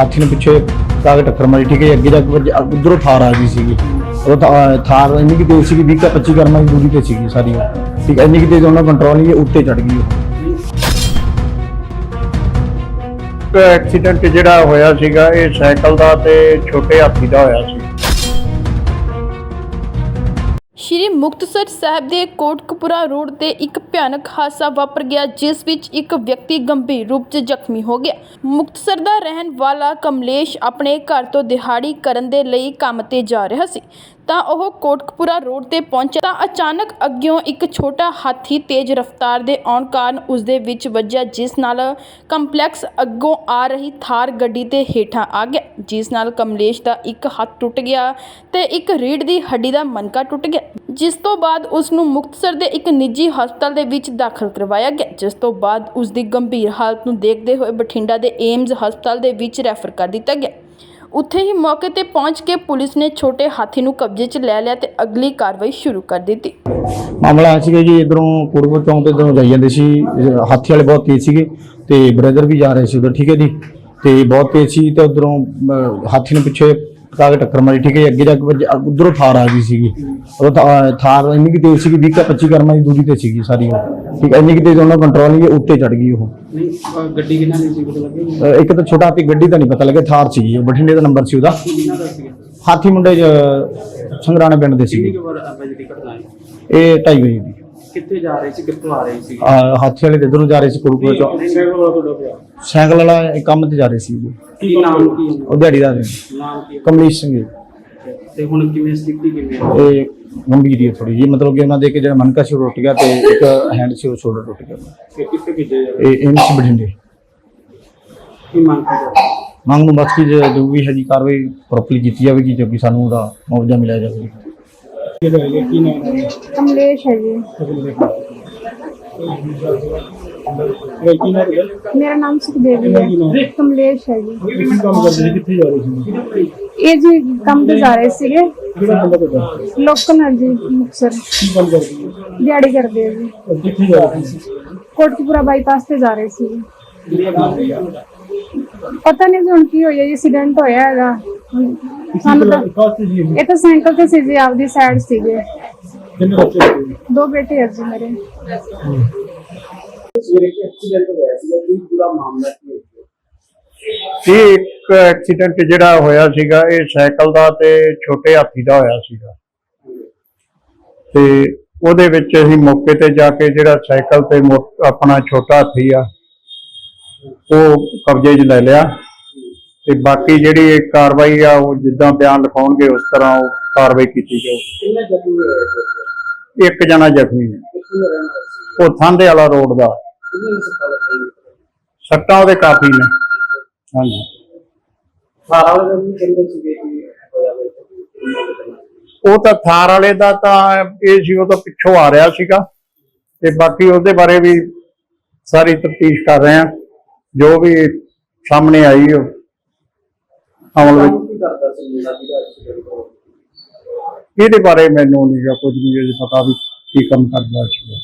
ਹਾਥੀ ਨੇ ਪਿੱਛੇ ਜਾ ਕੇ ਟੱਕਰ ਮਾਰੀ ਠੀਕ ਹੈ ਜੀ, ਅੱਗੇ ਜਾ ਕੇ ਵੱਜ- ਥਾਰ ਆ ਗਈ ਸੀਗੀ। ਉਹ ਥਾ- ਥਾਰ ਇੰਨੀ ਕਿ ਤੇਜ਼ ਸੀਗੀ 20 25 ਕਰਮਾਂ ਦੀ ਦੂਰੀ ਤੇ ਸੀਗੀ ਸਾਰੀ ਉਹ। ਠੀਕ ਹੈ ਇੰਨੀ ਕਿ ਤੇਜ਼ ਉਹਨਾਂ ਕੰਟਰੋਲ ਨਹੀਂ ਉੱਤੇ ਚੜ ਗਈ ਉਹ। ਐਕਸੀਡੈਂਟ ਜਿਹੜਾ ਹੋਇਆ ਸੀਗਾ ਇਹ ਸਾਈਕਲ ਦਾ ਤੇ ਛੋਟੇ ਹਾਥੀ ਦਾ ਹੋਇਆ ਸੀ। ਸ਼੍ਰੀ ਮੁਕਤਸਰ ਸਾਹਿਬ ਦੇ ਕੋਟਕਪੁਰਾ ਰੋਡ ਤੇ ਇੱਕ ਭਿਆਨਕ ਹਾਦਸਾ ਵਾਪਰ ਗਿਆ, ਜਿਸ ਵਿੱਚ ਇੱਕ ਵਿਅਕਤੀ ਗੰਭੀਰ ਰੂਪ 'ਚ ਜ਼ਖਮੀ ਹੋ ਗਿਆ। ਮੁਕਤਸਰ ਦਾ ਰਹਿਣ ਵਾਲਾ ਕਮਲੇਸ਼ ਆਪਣੇ ਘਰ ਤੋਂ ਦਿਹਾੜੀ ਕਰਨ ਦੇ ਲਈ ਕੰਮ ਤੇ ਜਾ ਰਿਹਾ ਸੀ। ਤਾਂ ਉਹ ਕੋਟਕਪੁਰਾ ਰੋਡ ਤੇ ਪਹੁੰਚਿਆ ਤਾਂ ਅਚਾਨਕ ਅੱਗਿਓਂ ਇੱਕ ਛੋਟਾ ਹਾਥੀ ਤੇਜ਼ ਰਫ਼ਤਾਰ ਦੇ ਆਉਣ ਕਾਰਨ ਉਸ ਦੇ ਵਿੱਚ ਵੱਜਿਆ, ਜਿਸ ਨਾਲ ਕੰਪਲੈਕਸ ਅੱਗੋਂ ਆ ਰਹੀ ਥਾਰ ਗੱਡੀ ਦੇ ਹੇਠਾਂ ਆ ਗਿਆ, ਜਿਸ ਨਾਲ ਕਮਲੇਸ਼ ਦਾ ਇੱਕ ਹੱਥ ਟੁੱਟ ਗਿਆ ਤੇ ਇੱਕ ਰੀੜ੍ਹ ਦੀ ਹੱਡੀ ਦਾ ਮਣਕਾ ਟੁੱਟ ਗਿਆ, ਜਿਸ ਤੋਂ ਬਾਅਦ ਉਸ ਨੂੰ ਮੁਕਤਸਰ ਦੇ ਇੱਕ ਨਿੱਜੀ ਹਸਪਤਾਲ ਦੇ ਵਿੱਚ ਦਾਖਲ ਕਰਵਾਇਆ ਗਿਆ, ਜਿਸ ਤੋਂ ਬਾਅਦ ਉਸ ਦੀ ਗੰਭੀਰ ਹਾਲਤ ਨੂੰ ਦੇਖਦੇ ਹੋਏ ਬਠਿੰਡਾ ਦੇ ਏਮਜ਼ ਹਸਪਤਾਲ ਦੇ ਵਿੱਚ ਰੈਫਰ ਕਰ ਦਿੱਤਾ ਗਿਆ। ਉੱਥੇ ਹੀ ਮੌਕੇ ਤੇ ਪਹੁੰਚ ਕੇ ਪੁਲਿਸ ਨੇ ਛੋਟੇ ਹਾਥੀ ਨੂੰ ਕਬਜ਼ੇ 'ਚ ਲੈ ਲਿਆ ਤੇ ਅਗਲੀ ਕਾਰਵਾਈ ਸ਼ੁਰੂ ਕਰ ਦਿੱਤੀ। ਮਾਮਲਾ ਇਹ ਸੀਗਾ ਜੀ, ਇਧਰੋਂ ਕੋਟਪੁਰ ਚੌਂਕ ਤੇ ਇਧਰੋਂ ਜਾਈ ਜਾਂਦੇ ਸੀ। ਹਾਥੀ ਵਾਲੇ ਬਹੁਤ ਤੇਜ਼ ਸੀਗੇ ਤੇ ਬ੍ਰਦਰ ਵੀ ਜਾ ਰਹੇ ਸੀ ਉਧਰ, ਠੀਕ ਹੈ ਜੀ? ਤੇ ਬਹੁਤ ਤੇਜ਼ ਸੀ ਤੇ ਉਧਰੋਂ ਹਾਥੀ ਨੇ ਪਿੱਛੇ ਕਾ ਕੇ ਟੱਕਰ ਮਾਰੀ ਠੀਕ ਹੈ ਜੀ, ਅੱਗੇ ਜਾ ਕੇ ਉੱਧਰੋਂ ਥਾਰ ਆ ਗਈ ਸੀਗੀ। ਉਹ ਥਾਰ ਇੰਨੀ ਕਿ ਤੇਜ਼ ਸੀਗੀ 20 25 ਕਰਮਾਂ ਦੀ ਦੂਰੀ ਤੇ ਸੀਗੀ ਸਾਰੀ ਉਹ। ਠੀਕ ਹੈ ਇੰਨੀ ਕਿ ਤੇਜ਼ ਉਹਨਾਂ ਕੰਟਰੋਲ ਨਹੀਂ ਉੱਤੇ ਚੜ ਗਈ ਉਹ। ਨਹੀਂ ਅਹ ਗੱਡੀ ਕਿਹਨਾਂ ਦੀ ਸੀ ਪਤਾ ਲੱਗੇ ਅਹ ਇੱਕ ਤਾਂ ਛੋਟਾ ਹਾਥੀ ਗੱਡੀ ਦਾ ਨਹੀਂ ਪਤਾ ਲੱਗਿਆ ਥਾਰ ਸੀਗੀ ਉਹ ਬਠਿੰਡੇ ਦਾ ਨੰਬਰ ਸੀ ਉਹਦਾ। ਕਿਹਨਾਂ ਦਾ ਸੀ ਹਾਥੀ ਮੁੰਡੇ ਜ- ਸੰਗਰਾਣੇ ਪਿੰਡ ਦੇ ਕਿੰਨੀ ਸੀਗੇ ਕੁ ਵਾਰ ਆਪਾਂ ਜਿਹੜੀ ਘਟਨਾ ਹੈ ਇਹ 2:30 ਵਜੇ ਦੀ। ਕਿੱਥੇ ਜਾ ਰਹੇ ਸੀ ਕਿੱਥੋਂ ਆ ਰਹੇ ਸੀ? ਅਹ ਹਾਥੀ ਵਾਲੇ ਤੇ ਇਧਰੋਂ ਜਾ ਰਹੇ ਸੀ ਕੋਟਪੁਰ ਚੌਂਕ। ਸਾਈਕਲ ਵਾਲਾ ਤੁਹਾਡਾ ਪਿਆ? ਸਾਈਕਲ ਵਾਲਾ ਇਹ ਕੰਮ ਤੇ ਜਾ ਰਹੇ ਸੀ ਜੀ। ਕੀ ਨਾਮ ਕੀ ਹੈ? ਉਹ ਦਿਹਾੜੀਦਾਰ ਨੇ ਨਾਮ ਕੀ ਹੈ? ਕਮਲੀਸ਼ ਸਿੰਘ ਜੀ। ਤੇ ਹੁਣ ਕਿਵੇਂ ਸਥਿਤੀ ਕਿਵੇਂ ਹੈ? ਇਹ ਗੰਭੀਰ ਹੈ ਥੋੜੀ ਜੀ ਮਤਲਬ ਕਿ ਉਹਨਾਂ ਦੇ ਇੱਕ ਜਿਹੜਾ ਮਨਕਾ ਸੀ ਉਹ ਟੁੱਟ ਗਿਆ ਤੇ ਇੱਕ ਹੈਂਡ ਸੀ ਉਹ ਸ਼ੋਲਡਰ ਟੁੱਟ ਗਿਆ। ਕਿ ਕਿੱਥੇ ਭੇਜਿਆ ਜਾ ਰਿਹਾ? ਇਹ ਐਮਸੀ ਬਠਿੰਡੇ। ਕੀ ਮੰਗ ਨੂੰ ਬਸ ਕੀ ਜੋ ਜੋ ਵੀ ਹੈ ਜੀ ਕਾਰਵਾਈ ਪ੍ਰੋਪਰਲੀ ਕੀਤੀ ਜਾਵੇਗੀ ਜੋ ਕਿ ਸਾਨੂੰ ਉਹਦਾ ਮੁਆਵਜ਼ਾ ਮਿਲਿਆ ਜਾਵੇਗਾ। ਕੀ ਨਾਮ ਹੈ ਕਮਲੇਸ਼ ਹੈ ਜੀ ਕੀ ਨਾਮ ਹੈ ਮੇਰਾ ਨਾਮ ਸੁਖਦੇਵੀ ਹੈ ਕਮਲੇਸ਼ ਹੈ ਜੀ ਕੀ ਕੰਮ ਕਰਦੇ ਸੀ ਕਿੱਥੇ ਜਾ ਰਹੇ ਸੀ ਇਹ ਜੀ ਕੰਮ ਤੇ ਜਾ ਰਹੇ ਸੀਗੇ ਕਿਹੜਾ ਬੰਦਾ ਤੁਹਾਡਾ ਲੋਕਲ ਹੈ ਜੀ ਮੁਕਸਰ ਕੀ ਕੰਮ ਕਰਦੇ ਸੀ ਦਿਹਾੜੀ ਕਰਦੇ ਆ ਜੀ ਕਿੱਥੇ ਜਾ ਰਹੇ ਸੀ ਕੋਟਕਪੂਰਾ ਬਾਈਪਾਸ ਤੇ ਜਾ ਰਹੇ ਸੀ ਕਿਹੜਾ ਕੰਮ ਹੈ ਪਤਾ ਨਹੀਂ ਜੀ ਹੁਣ ਕੀ ਹੋਇਆ ਜੀ ਐਕਸੀਡੈਂਟ ਹੋਇਆ ਹੈਗਾ ਹੁਣ ਸਾਨੂੰ ਤਾਂ ਕਾਸਟ ਜੀ ਇਹ ਤਾਂ ਸਾਈਕਲ ਤੇ ਸੀ ਜੀ ਆਪਦੀ ਸਾਈਡ ਸੀਗੇ। ਕਿੰਨੇ ਬੱਚੇ ਸੀ ਦੋ ਬੇਟੇ ਹੈ ਜੀ ਮੇਰੇ। ਸਵੇਰੇ ਇੱਕ ਐਕਸੀਡੈਂਟ ਹੋਇਆ ਸੀ ਕੀ ਪੂਰਾ ਮਾਮਲਾ ਕੀ ਹੈ? ਇਹ ਇੱਕ ਐਕਸੀਡੈਂਟ ਜਿਹੜਾ ਹੋਇਆ ਸੀਗਾ ਇਹ ਸਾਈਕਲ ਦਾ ਤੇ ਛੋਟੇ ਹਾਥੀ ਦਾ ਹੋਇਆ ਸੀਗਾ। ਤੇ ਉਹਦੇ ਵਿੱਚ ਅਸੀਂ ਮੌਕੇ ਤੇ ਜਾ ਕੇ ਜਿਹੜਾ ਸਾਈਕਲ ਤੇ ਮੋ- ਆਪਣਾ ਛੋਟਾ ਹਾਥੀ ਆ ਉਹ ਕਬਜ਼ੇ 'ਚ ਲੈ ਲਿਆ। ਤੇ ਬਾਕੀ ਜਿਹੜੀ ਇਹ ਕਾਰਵਾਈ ਆ ਉਹ ਜਿੱਦਾਂ ਬਿਆਨ ਲਿਖਾਉਣਗੇ ਉਸ ਤਰ੍ਹਾਂ ਉਹ ਕਾਰਵਾਈ ਕੀਤੀ ਜਾਊਗੀ। ਇੱਕ ਜਣਾ ਜ਼ਖਮੀ ਹੈ। ਉਹ ਥਾਂਦੇ ਵਾਲਾ ਰੋਡ ਦਾ। ਸੱਟਾਂ ਉਹਦੇ ਕਾਫੀ ਨੇ। ਹਾਂਜੀ। ਉਹ ਤਾਂ ਥਾਰ ਵਾਲੇ ਦਾ ਤਾਂ ਇਹ ਸੀ ਉਹ ਤਾਂ ਪਿੱਛੋਂ ਆ ਰਿਹਾ ਸੀਗਾ। ਤੇ ਬਾਕੀ ਉਹਦੇ ਬਾਰੇ ਵੀ ਸਾਰੀ ਤਫਤੀਸ਼ ਕਰ ਰਹੇ ਆ ਜੋ ਵੀ ਸਾਹਮਣੇ ਆਈ ਉਹ ਅਮਲ ਵਿੱਚ ਕੀ ਕਰਦਾ ਸੀ ਮੁੰਡਾ ਜਿਹਦਾ ਐਕਸੀਡੈਂਟ ਹੋਇਆ ਇਹਦੇ ਬਾਰੇ ਮੈਨੂੰ ਨਹੀਂ ਗਾ ਕੁਝ ਵੀ ਅਜੇ ਪਤਾ ਵੀ ਕੀ ਕੰਮ ਕਰਦਾ ਸੀਗਾ।